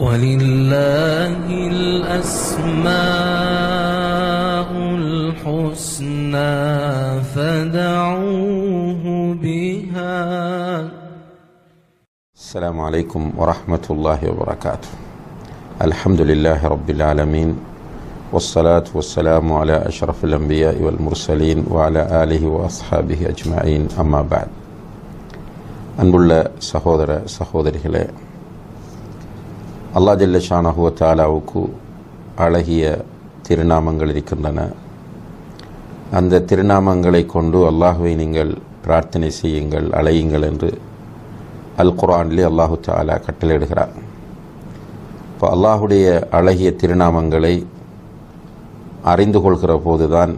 ولله الأسماء الحسنى فدعوه بها. السلام عليكم ورحمة الله وبركاته. الحمد لله رب العالمين والصلاة والسلام على أشرف الأنبياء والمرسلين وعلى آله وأصحابه أجمعين. أما بعد أنبو الله سخوذر سهودر هلأ அல்லா ஜல்ல ஷானஹுவ தாலாவுக்கு அழகிய திருநாமங்கள் இருக்கின்றன. அந்த திருநாமங்களை கொண்டு அல்லாஹுவை நீங்கள் பிரார்த்தனை செய்யுங்கள் அழையுங்கள் என்று அல் குரான்லே அல்லாஹு தாலா கட்டளையிடுகிறார். இப்போ அல்லாஹுடைய அழகிய திருநாமங்களை அறிந்து கொள்கிற போதுதான்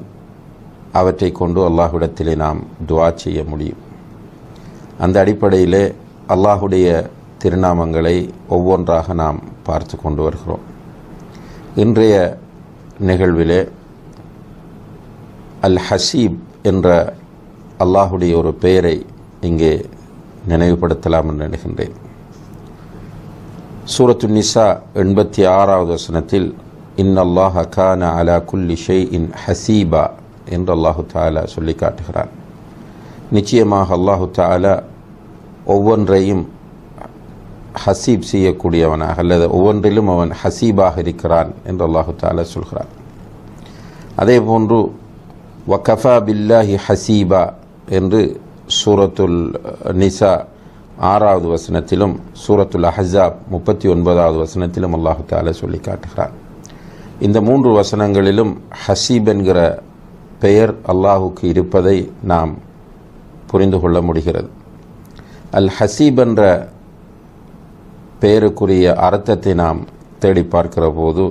அவற்றை கொண்டு அல்லாஹ்விடத்திலே நாம் துவா செய்ய முடியும். அந்த அடிப்படையிலே அல்லாஹுடைய திருநாமங்களை ஒவ்வொன்றாக நாம் பார்த்து கொண்டு வருகிறோம். இன்றைய நிகழ்விலே அல் ஹசீப் என்ற அல்லாஹுடைய ஒரு பெயரை இங்கே நினைவுபடுத்தலாம் என்று நினைக்கின்றேன். சூரத்து நிசா எண்பத்தி ஆறாவது வசனத்தில் இன் அல்லாஹ் கான அலா குல்லி ஷே இன் ஹசீபா என்று அல்லாஹு தாலா சொல்லி காட்டுகிறான். நிச்சயமாக அல்லாஹு தாலா ஒவ்வொன்றையும் ஹசீப் செய்யக்கூடியவனாக அல்லது ஒவ்வொன்றிலும் அவன் ஹசீபாக இருக்கிறான் என்று அல்லாஹு தாலா சொல்கிறான். அதே போன்று வக்கஃபா பில்லாஹி ஹசீபா என்று சூரத்துல் நிசா ஆறாவது வசனத்திலும் சூரத்துல் அஹாப் முப்பத்தி ஒன்பதாவது வசனத்திலும் அல்லாஹு தாலா சொல்லி காட்டுகிறான். இந்த மூன்று வசனங்களிலும் ஹசீப் என்கிற பெயர் அல்லாஹுக்கு இருப்பதை நாம் புரிந்து கொள்ள முடிகிறது. அல் ஹசீப் என்ற பெயருக்குரிய அர்த்தத்தை நாம் தேடி பார்க்கிற போது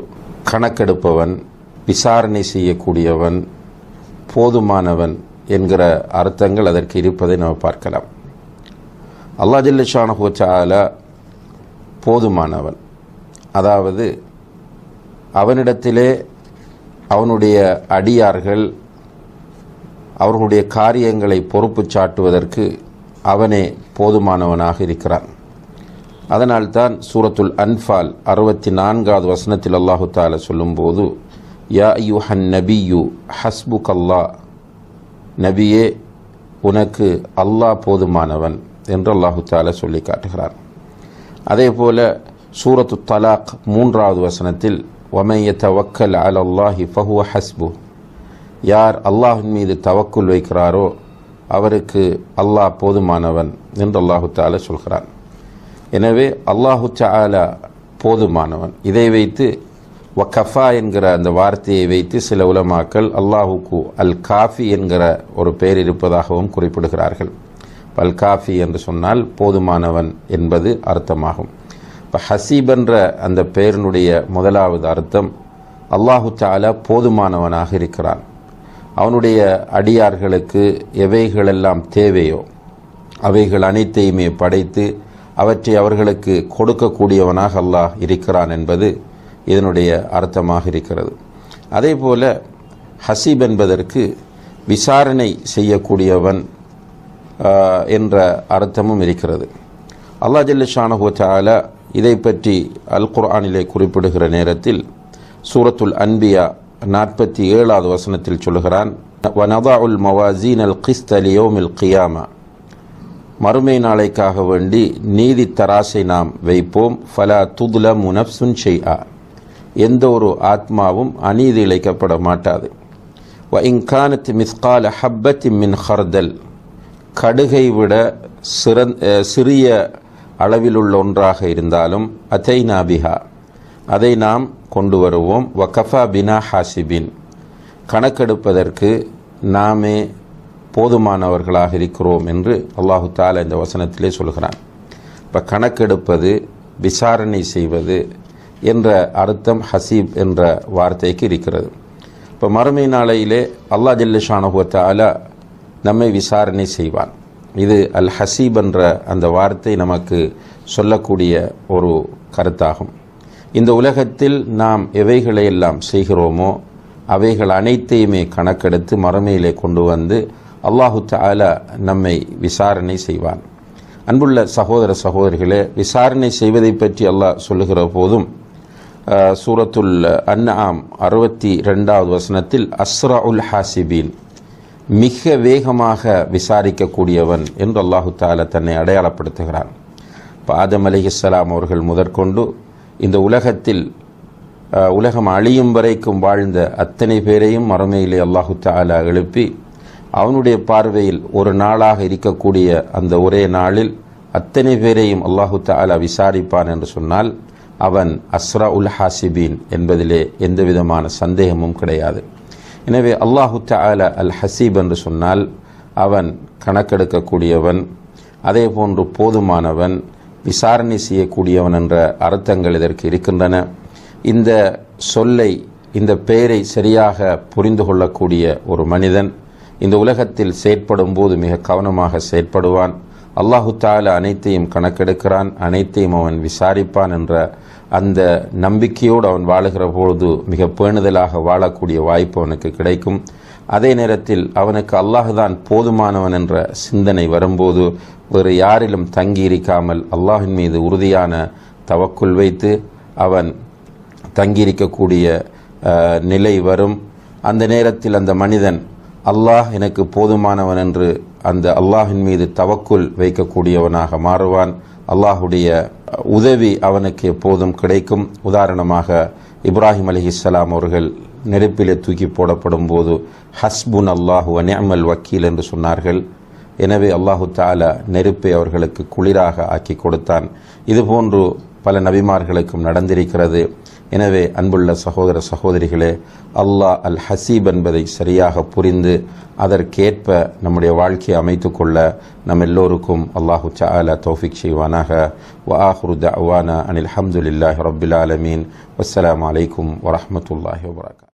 கணக்கெடுப்பவன் விசாரணை செய்யக்கூடியவன் போதுமானவன் என்கிற அர்த்தங்கள் அதற்கு இருப்பதை நாம் பார்க்கலாம். அல்லா ஜில்லஷானஹூச்சால போதுமானவன். அதாவது அவனிடத்திலே அவனுடைய அடியார்கள் அவர்களுடைய காரியங்களை பொறுப்பு சாட்டுவதற்கு அவனே போதுமானவனாக இருக்கிறான். அதனால்தான் சூரத்துல் அன்ஃபால் அறுபத்தி நான்காவது வசனத்தில் அல்லாஹு தால சொல்லும்போது யா யுஹன் நபியு ஹஸ்புக் அல்லா நபியே உனக்கு அல்லாஹ் போதுமானவன் என்று அல்லாஹு தால சொல்லி காட்டுகிறார். அதே போல சூரத்து தலாக் மூன்றாவது வசனத்தில் ஒமைய தவக்கல் அல் அல்லாஹி ஃபஹுவ ஹஸ்பு. யார் அல்லாஹின் மீது தவக்குல் வைக்கிறாரோ அவருக்கு அல்லாஹ் போதுமானவன் என்று அல்லாஹு தால சொல்கிறான். எனவே அல்லாஹு சாலா போதுமானவன். இதை வைத்து வக்கஃபா என்கிற அந்த வார்த்தையை வைத்து சில உலமாக்கள் அல்லாஹுக்கு அல் காஃபி என்கிற ஒரு பெயர் இருப்பதாகவும் குறிப்பிடுகிறார்கள். அல் காஃபி என்று சொன்னால் போதுமானவன் என்பது அர்த்தமாகும். இப்போ ஹசீப் என்ற அந்த பெயரினுடைய முதலாவது அர்த்தம் அல்லாஹு சாலா போதுமானவனாக இருக்கிறான். அவனுடைய அடியார்களுக்கு எவைகளெல்லாம் தேவையோ அவைகள் அனைத்தையுமே படைத்து அவற்றை அவர்களுக்கு கொடுக்கக்கூடியவனாக அல்லாஹ் இருக்கிறான் என்பது இதனுடைய அர்த்தமாக இருக்கிறது. அதே போல ஹசீப் என்பதற்கு விசாரணை செய்யக்கூடியவன் என்ற அர்த்தமும் இருக்கிறது. அல்லா ஜல்லிஷானஹுவால இதை பற்றி அல் குர்ஆனிலே குறிப்பிடுகிற நேரத்தில் சூரத்துல் அன்பியா நாற்பத்தி ஏழாவது வசனத்தில் சொல்கிறான் வனதாஉல் மவாசீன் அல் கிஸ்தலியோமில் கியாமா மறுமை நாளைக்காக வேண்டி நீதி தராசை நாம் வைப்போம். ஃபலா துதுல முனப்சுன் செய்யா எந்த ஒரு ஆத்மாவும் அநீதி இழைக்கப்பட மாட்டாது. வ இங்கானத் மிஸ்கால ஹப்பத்தி மின் ஹர்தல். கடுகை விட சிறந் சிறிய அளவிலுள்ள ஒன்றாக இருந்தாலும் அத்தை நாபிஹா அதை நாம் கொண்டு வருவோம். வகஃபா பினா ஹாசிபின். கணக்கெடுப்பதற்கு நாமே போதுமானவர்களாக இருக்கிறோம் என்று அல்லாஹு தாலா இந்த வசனத்திலே சொல்கிறான். இப்போ கணக்கெடுப்பது விசாரணை செய்வது என்ற அர்த்தம் ஹசீப் என்ற வார்த்தைக்கு இருக்கிறது. இப்போ மறுமை நாளையிலே அல்லா ஜல்லிஷானுவத்தால நம்மை விசாரணை செய்வான். இது அல் ஹசீப் என்ற அந்த வார்த்தை நமக்கு சொல்லக்கூடிய ஒரு கருத்தாகும். இந்த உலகத்தில் நாம் எவைகளை எல்லாம் செய்கிறோமோ அவைகள் அனைத்தையுமே கணக்கெடுத்து மறுமையிலே கொண்டு வந்து அல்லாஹு தாலா நம்மை விசாரணை செய்வான். அன்புள்ள சகோதர சகோதரிகளே விசாரணை செய்வதை பற்றி அல்லாஹ் சொல்லுகிற போதும் சூரத்துல் அன்ஆம் அறுபத்தி ரெண்டாவது வசனத்தில் அஸ்ரா உல் ஹாசிபீன் மிக வேகமாக விசாரிக்கக்கூடியவன் என்று அல்லாஹு தாலா தன்னை அடையாளப்படுத்துகிறான். இப்போ ஆதம் அலிஹிஸ்ஸலாம் அவர்கள் முதற்கொண்டு இந்த உலகத்தில் உலகம் அழியும் வரைக்கும் வாழ்ந்த அத்தனை பேரையும் மறுமையிலே அல்லாஹு தாலா எழுப்பி அவனுடைய பார்வையில் ஒரு நாளாக இருக்கக்கூடிய அந்த ஒரே நாளில் அத்தனை பேரையும் அல்லாஹு தாலா விசாரிப்பான் என்று சொன்னால் அவன் அஸ்ரா உல் ஹாசிபீன் என்பதிலே எந்த விதமான சந்தேகமும் கிடையாது. எனவே அல்லாஹு தாலா அல் ஹசீப் என்று சொன்னால் அவன் கணக்கெடுக்கக்கூடியவன் அதே போன்று போதுமானவன் விசாரணை செய்யக்கூடியவன் என்ற அர்த்தங்கள் இதற்கு இருக்கின்றன. இந்த சொல்லை இந்த பெயரை சரியாக புரிந்து கொள்ளக்கூடிய ஒரு மனிதன் இந்த உலகத்தில் செயற்படும் போது மிக கவனமாக செயற்படுவான். அல்லாஹு தாலா அனைத்தையும் கணக்கெடுக்கிறான் அனைத்தையும் அவன் விசாரிப்பான் என்ற அந்த நம்பிக்கையோடு அவன் வாழுகிற பொழுது மிக பேணுதலாக வாழக்கூடிய வாய்ப்பு அவனுக்கு கிடைக்கும். அதே நேரத்தில் அவனுக்கு அல்லாஹுதான் போதுமானவன் என்ற சிந்தனை வரும்போது வேறு யாரிலும் தங்கி இருக்காமல் அல்லாஹின் மீது உறுதியான தவக்குள் வைத்து அவன் தங்கியிருக்கக்கூடிய நிலை வரும். அந்த நேரத்தில் அந்த மனிதன் அல்லாஹ் எனக்கு போதுமானவன் என்று அந்த அல்லாஹின் மீது தவக்குள் வைக்கக்கூடியவனாக மாறுவான். அல்லாஹுடைய உதவி அவனுக்கு எப்போதும் கிடைக்கும். உதாரணமாக இப்ராஹிம் அலிஹிஸ்ஸலாம் அவர்கள் நெருப்பிலே தூக்கி போடப்படும் போது ஹஸ்புன் அல்லாஹு அனியமல் வக்கீல் என்று சொன்னார்கள். எனவே அல்லாஹு தாலா நெருப்பை அவர்களுக்கு குளிராக ஆக்கி கொடுத்தான். இதுபோன்று பல நபிமார்களுக்கும் நடந்திருக்கிறது. எனவே அன்புள்ள சகோதர சகோதரிகளே அல்லாஹ் அல் ஹசீப் என்பதை சரியாக புரிந்து அதற்கேற்ப நம்முடைய வாழ்க்கையை அமைத்துக்கொள்ள நம் எல்லோருக்கும் அல்லாஹு தஆலா தௌஃபிக் செய்வானாக. வ தவானா அனில் ஹம்துல்லாஹி ரப்பில் ஆலமீன். வஸ்லாம் அலைக்கும் வரமத்துல்லாஹி வபரகாத்துஹு